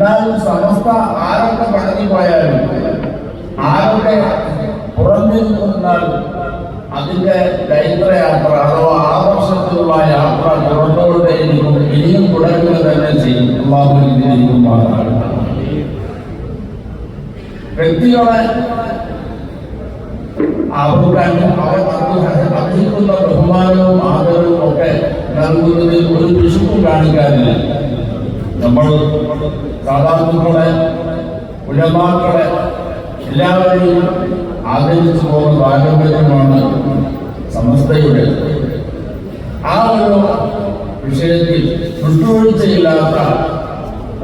എന്നാലും സമസ്ത ആരൊക്കെ പോയാലും ആരൊക്കെ പുറമേ നിന്നാൽ അതിന്റെ ചൈത്രയാത്ര അഥവാ ആദർശത്തിലുള്ള യാത്ര തുടർന്നുകൊണ്ടേയിരിക്കും ഇനിയും തുടരുക തന്നെ ചെയ്യും. അള്ളാഹു ഇതിലേക്കും വ്യക്തികളെ അവർക്ക് അർഹിക്കുന്ന ബഹുമാനവും ആദരവും ഒക്കെ നൽകുന്നതിൽ ഒരു പിശുക്കും കാണിക്കാറില്ല നമ്മൾ സാധാരണക്കളെ ഉലമാക്കളെ എല്ലാവരെയും ആദരിച്ചു പോകുന്ന പാരമ്പര്യമാണ് സമസ്തയുടെ. ആ ഒരു വിഷയത്തിൽ വിട്ടുവീഴ്ചയില്ലാത്ത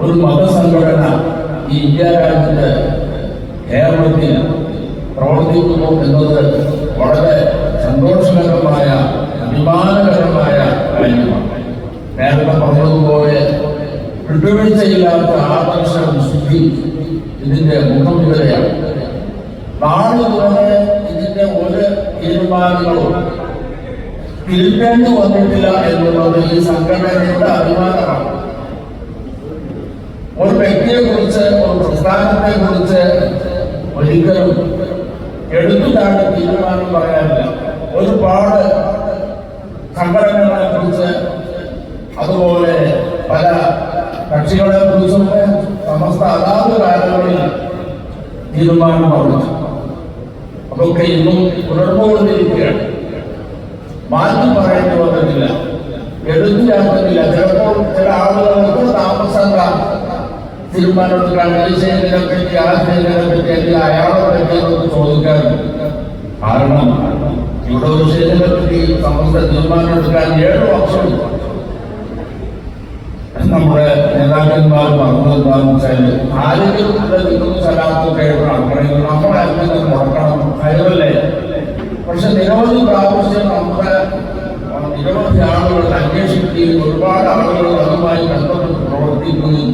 ഒരു മതസംഘടന ഈ ഇന്ത്യ രാജ്യത്ത് കേരളത്തിൽ പ്രവർത്തിക്കുന്നു എന്നത് വളരെ സന്തോഷകരമായ വിട്ടുവീഴ്ചയില്ലാത്ത ആദർശം ശുദ്ധി ഇതിന്റെ മുഖമുദ്രയാണ് ഇവിടെയാണ്. വരെ ഇതിന്റെ ഒരു തീരുമാനങ്ങളോ തിരുത്തേണ്ടി വന്നിട്ടില്ല എന്നുള്ളത് ഈ സംഘടനയുടെ അഭിമാനമാണ്. ഒരു വ്യക്തിയെ കുറിച്ച് ഒരു പ്രസ്ഥാനത്തെ കുറിച്ച് ഒരിക്കലും എടുത്തിട്ടാണ് തീരുമാനം പറയാനില്ല. ഒരുപാട് സംഘടനകളെ കുറിച്ച് അതുപോലെ പല കക്ഷികളെ പ്രതിസന്ധി സമസ്ത അതാത് കാലങ്ങളിൽ തീരുമാനം പറഞ്ഞു അതൊക്കെ ഇന്നും തുടർന്നുകൊണ്ടിരിക്കുകയാണ് മാറ്റി പറയേണ്ടി വന്നിട്ടില്ല. എടുത്തില്ലാക്കുന്നില്ല ചിലപ്പോൾ ചില ആളുകൾക്ക് താമസങ്ങൾ തീരുമാനമെടുക്കാൻ ചെയ്യുന്നതിനെ പറ്റി ആ ചെയ്യുന്നതിനെ പറ്റി അല്ലെങ്കിൽ അയാളെ പറ്റി എന്നൊക്കെ ചോദിക്കാറുണ്ട്. കാരണം ഇവിടെ ഒരു വിഷയത്തിനെ പറ്റി സമസ്ത തീരുമാനമെടുക്കാൻ ഏഴ് വർഷം നമ്മുടെ നേതാക്കന്മാർ പറഞ്ഞതെന്താണെന്ന് വെച്ചാൽ ആരെങ്കിലും നിൽക്കുന്ന സ്ഥലത്ത് അങ്ങനെ മുടക്കണം കഴിവല്ലേ പക്ഷെ നിരവധി പ്രാവശ്യം നമ്മുടെ നിരവധി ആളുകൾ അന്വേഷിക്കുകയും ഒരുപാട് ആളുകൾ അതുമായി ബന്ധപ്പെട്ട് പ്രവർത്തിക്കുകയും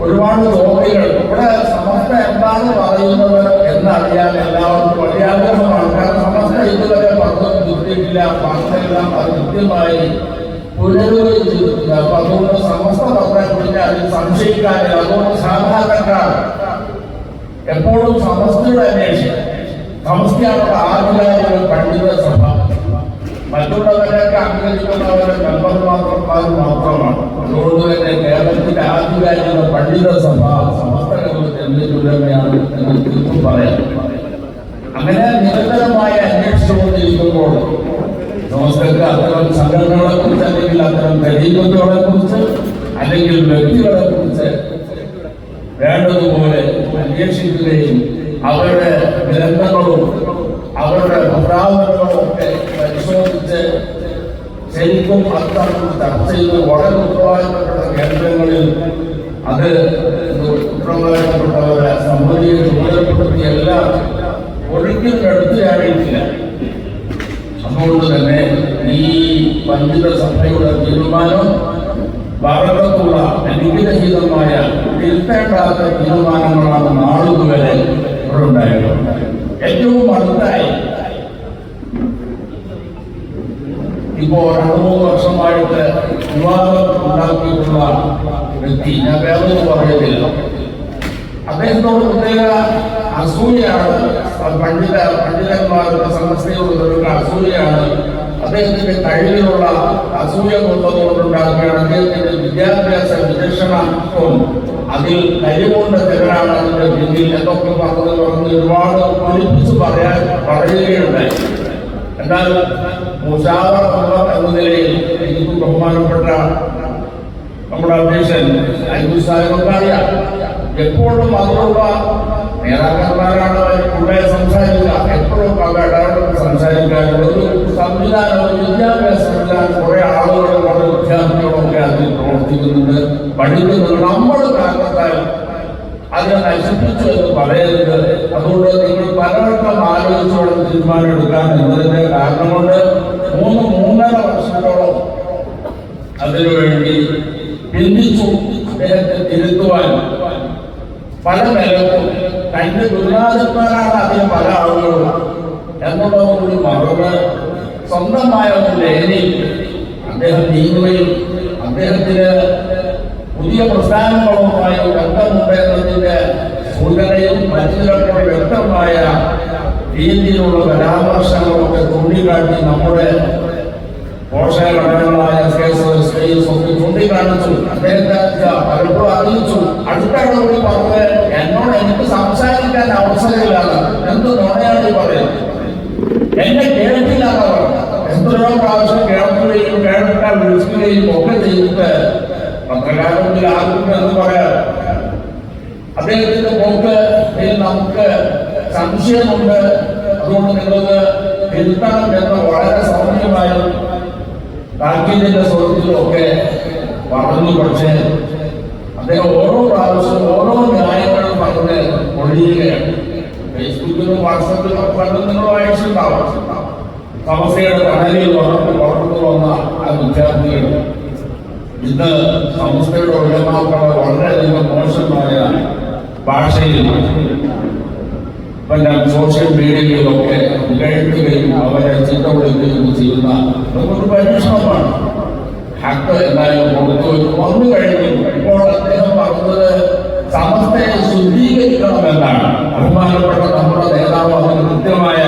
ഒരുപാട് തോന്നികൾ ഇവിടെ സമസ്ത എന്താണ് പറയുന്നത് എന്നറിയാൻ എല്ലാവർക്കും വലിയ ആഗ്രഹമാണ് കാരണം സമസ്ത ഇതുവരെ പറഞ്ഞു കിട്ടിയിട്ടില്ല അത് കൃത്യമായി അപ്പൊ അതുകൊണ്ട് സമസ്ത പിന്നെ അതിൽ സംശയിക്കാനില്ല അതുകൊണ്ട് എപ്പോഴും സമസ്തയുടെ അന്വേഷിക്കും സമസ്തയാണ് ആധികാരിക പണ്ഡിത സഭ. മറ്റുള്ളവരൊക്കെ അംഗീകരിക്കുന്നവരെ മെമ്പർമാർ മാത്രമാണ്. അതുകൊണ്ട് തന്നെ കേരളത്തിന്റെ ആധികാരിക പണ്ഡിത സഭ സമസ്തകൾ എന്നിട്ടുള്ളവയാണ് എന്ന് തീർത്തും പറയാം. അങ്ങനെ നിരന്തരമായി അന്വേഷിച്ചുകൊണ്ടിരിക്കുമ്പോൾ സമസ്തക്ക് അത്തരം സംഘടനകളെ കുറിച്ച് അല്ലെങ്കിൽ അത്തരം ഗരീബത്തുകളെ കുറിച്ച് അല്ലെങ്കിൽ വ്യക്തികളെ കുറിച്ച് വേണ്ടതുപോലെ അന്വേഷിക്കുകയും അവരുടെ ഗ്രന്ഥങ്ങളും അവരുടെ പ്രസ്താവനകളും ഒക്കെ പരിശോധിച്ച് ശരിക്കും അർത്ഥം ചർച്ച ചെയ്ത് വളരെ ഉത്തരവാദിത്തപ്പെട്ട കേന്ദ്രങ്ങളിൽ അത് ഉത്തരവാദിത്തപ്പെട്ടവരെ സമ്മതിയെ ചുമതലപ്പെടുത്തിയെല്ലാം ചാടിയിട്ടില്ല അതുകൊണ്ട് തന്നെ ഈ പണ്ഡിത സഭയുടെ തീരുമാനം ഭാരതത്തുള്ള അനുഗ്രഹീതമായ തിരുത്തേണ്ടാത്ത തീരുമാനങ്ങളാണ് നാളുതുവരെ ഇവിടെ ഉണ്ടായിട്ടുള്ളത് ഏറ്റവും അടുത്തായി ഇപ്പോ രണ്ടു മൂന്ന് വർഷമായിട്ട് വിവാദം ഉണ്ടാക്കിയിട്ടുള്ള വ്യക്തി ഞാൻ വേറെ പറയുന്നില്ല അദ്ദേഹത്തോട് പ്രത്യേക അസൂയാണ് പണ്ഡിത പണ്ഡിതന്മാരുടെ സമസ്തയോടുള്ള അസൂയാണ് അദ്ദേഹത്തിന്റെ കഴിവിലുള്ള അസൂയ കൊണ്ടതുകൊണ്ടുണ്ടാകുകയാണ് അദ്ദേഹത്തിന്റെ വിദ്യാഭ്യാസ വിചക്ഷണത്വം അതിൽ കഴിവുകൊണ്ട് തകരാണ് അതിന്റെ പിന്നിൽ എന്നൊക്കെ പറഞ്ഞത് പറഞ്ഞ് ഒരുപാട് ഒളിപ്പിച്ച് പറയാൻ പറയുകയുണ്ടായി. എന്നാൽ മുഷാവർ എന്ന നിലയിൽ എനിക്ക് ബഹുമാനപ്പെട്ട നമ്മുടെ അധ്യക്ഷൻ അയ്യൂ സാഹിബൊക്കെ അറിയാം എപ്പോഴും അതിലുള്ള നേതാക്കന്മാരാണ് കൂടെ സംസാരിക്കുക എപ്പോഴും സംസാരിക്കാറുണ്ട്. ഒരു സംവിധാനം വിദ്യാഭ്യാസ സംവിധാനം കുറെ ആളുകൾ വളരെ വിദ്യാർത്ഥികളൊക്കെ അതിൽ പ്രവർത്തിക്കുന്നുണ്ട് പഠിക്കുന്നുണ്ട്. നമ്മൾ കാരണത്താൽ അതിനെ നശിപ്പിച്ചു എന്ന് പറയരുത്. അതുകൊണ്ട് നിങ്ങൾ പലവട്ടം ആലോചിച്ചോളം തീരുമാനം എടുക്കാൻ എന്നതിന്റെ കാരണം കൊണ്ട് മൂന്ന് മൂന്നര വർഷത്തോളം അതിനുവേണ്ടി ചിന്തിച്ചു അദ്ദേഹത്തെ തിരുത്തുവാൻ പല നിലക്കും തന്റെ ഗുരുനാഥന്മാരാണ് അതിന് പല ആളുകളും എന്നുള്ളതുകൂടി മറന്ന് സ്വന്തമായ ഒരു ലഹരി അദ്ദേഹം നീങ്ങുകയും അദ്ദേഹത്തിന് പുതിയ പ്രസ്ഥാനങ്ങളുമായി ബന്ധമുണ്ട് എന്നതിന്റെ സൂചനയും മനസ്സിലൊക്കെ വ്യക്തമായ രീതിയിലുള്ള പരാമർശങ്ങളൊക്കെ ചൂണ്ടിക്കാട്ടി നമ്മുടെ അറിയിച്ചു അടുത്ത കൂടി പറഞ്ഞത്. എന്നോട് എനിക്ക് സംസാരിക്കാൻ അവസരമില്ലാതെ എന്ത് നുണയാണ് പറയുന്നത്? എന്നെ കേട്ടില്ല എത്രയോ പ്രാവശ്യം കേൾക്കുകയും കേൾക്കാൻ വിളിക്കുകയും ഒക്കെ ചെയ്തിട്ട് പത്രക്കാരത്തിൽ ആർക്കും എന്ന് പറയാം. അദ്ദേഹത്തിന്റെ പോക്ക് നമുക്ക് സംശയമുണ്ട്. അതുകൊണ്ട് നിങ്ങൾക്ക് തിരുത്തണം എന്ന് വളരെ സൗമ്യമായും താക്കീതിന്റെ സ്വരത്തിലും ഒക്കെ പറഞ്ഞു പക്ഷേ അദ്ദേഹം ഓരോ പ്രാവശ്യം ഓരോ ന്യായങ്ങളും പറഞ്ഞ് ഒഴിയുകയാണ് ഫേസ്ബുക്കിലും വാട്സപ്പിലും ഒക്കെ പണ്ടും നിങ്ങൾ വായിച്ചിട്ടുണ്ടാവും. സമസ്യയുടെ കടലിൽ വളർന്നു വളർന്നു വന്ന ആ വിദ്യാർത്ഥികൾ ഇന്ന് സംസ്ഥയുടെ ഉടമാക്കളെ വളരെയധികം മോശമായ ഭാഷയിൽ പിന്നെ സോഷ്യൽ മീഡിയയിലൊക്കെ കേൾക്കുകയും അവരെ ചിന്ത വിളിക്കുകയും ചെയ്യുന്ന നമുക്കൊരു പരീക്ഷണമാണ് ഹക്ക് എന്തായാലും കൊടുത്തു വന്നു കഴിഞ്ഞു ഇപ്പോൾ അദ്ദേഹം പറഞ്ഞത് സമസ്തയെ ശുദ്ധീകരിക്കണമെന്നാണ് ബഹുമാനപ്പെട്ട നമ്മുടെ നേതാവ് അതിന് കൃത്യമായ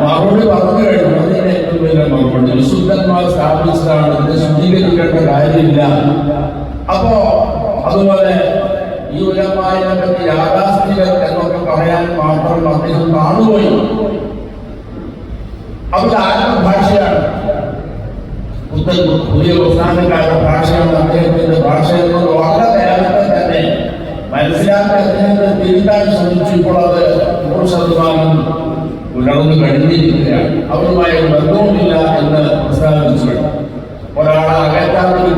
മറുപടി പറഞ്ഞു കഴിഞ്ഞു അതിന്റെ ഏറ്റവും വലിയ മറുപടി വിശുദ്ധന്മാർ സ്ഥാപിച്ചതാണ് ഇതിനെ ശുദ്ധീകരിക്കേണ്ട കാര്യമില്ല അപ്പോ അതുപോലെ ഈ ഉലമായതിനെ പറ്റി യാഥാസ്ഥികർ എന്നൊക്കെ പറയാൻ മാത്രം അദ്ദേഹം കാണുകയും അവരുടെ ആത്മഭാഷയാണ് പുത്തൻ പുതിയ പ്രസ്ഥാനക്കാരുടെ ഭാഷയാണ് അദ്ദേഹത്തിന്റെ ഭാഷ എന്നത് വളരെ നേരത്തെ തന്നെ മനസ്സിലാക്കി അദ്ദേഹത്തെ തിരുത്താൻ ശ്രമിച്ചു. ഇപ്പോൾ അത് നൂറ് ശതമാനം പുലർന്നു കഴിഞ്ഞിരിക്കുകയാണ്. അവരുമായി ബന്ധവുമില്ല എന്ന് പ്രസ്താവിച്ചു. ഒരാളെ അകറ്റാതിരിക്കാനും